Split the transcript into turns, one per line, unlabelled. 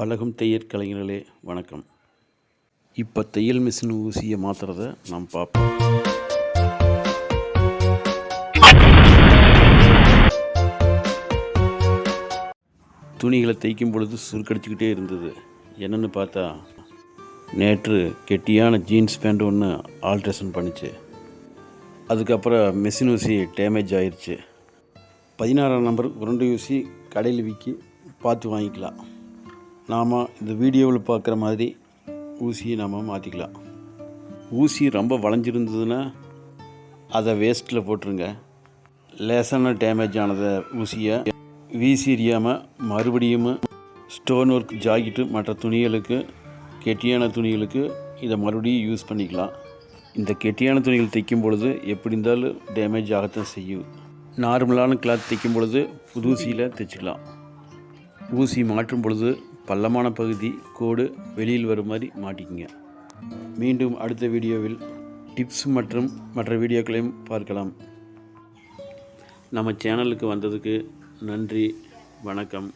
பழகும் தையல் கலைஞர்களே வணக்கம். இப்போ தையல் மிஷின் ஊசியை மாற்றுறத நாம் பார்ப்போம் துணிகளை தைக்கும் பொழுது சுருக்கடிச்சுக்கிட்டே இருந்தது. என்னென்னு பார்த்தா நேற்று கெட்டியான ஜீன்ஸ் பேண்ட் ஒன்று ஆல்ட்ரேஷன் பண்ணிச்சு. அதுக்கப்புறம் மிஷின் ஊசி டேமேஜ் ஆயிடுச்சு பதினாறாம் நம்பர் உருண்டை ஊசி கடையில் விற்கி பார்த்து வாங்கிக்கலாம். நாம் இந்த வீடியோவில் பார்க்குற மாதிரி ஊசியை நாம் மாற்றிக்கலாம் ஊசி ரொம்ப வளைஞ்சிருந்ததுன்னா அதை வேஸ்ட்டில் போட்டுருங்க. லேசான டேமேஜ் ஆனதை ஊசியை வீசி எறியாமல் மறுபடியும் ஸ்டோன் ஒர்க் ஜாக்கெட்டு மற்ற துணிகளுக்கு கெட்டியான துணிகளுக்கு இதை மறுபடியும் யூஸ் பண்ணிக்கலாம். இந்த கெட்டியான துணிகள் தைக்கும் பொழுது எப்படி இருந்தாலும் டேமேஜ் ஆகத்தான் செய்யும். நார்மலான கிளாத் தைக்கும் பொழுது புது ஊசியில் தைச்சிக்கலாம். ஊசி மாற்றும் பொழுது பள்ளமான பகுதி கோடு வெளியில் வரும் மாதிரி மாட்டிக்கிங்க. மீண்டும் அடுத்த வீடியோவில் டிப்ஸ் மற்றும் மற்ற வீடியோக்களையும் பார்க்கலாம். நம்ம சேனலுக்கு வந்ததுக்கு நன்றி வணக்கம்.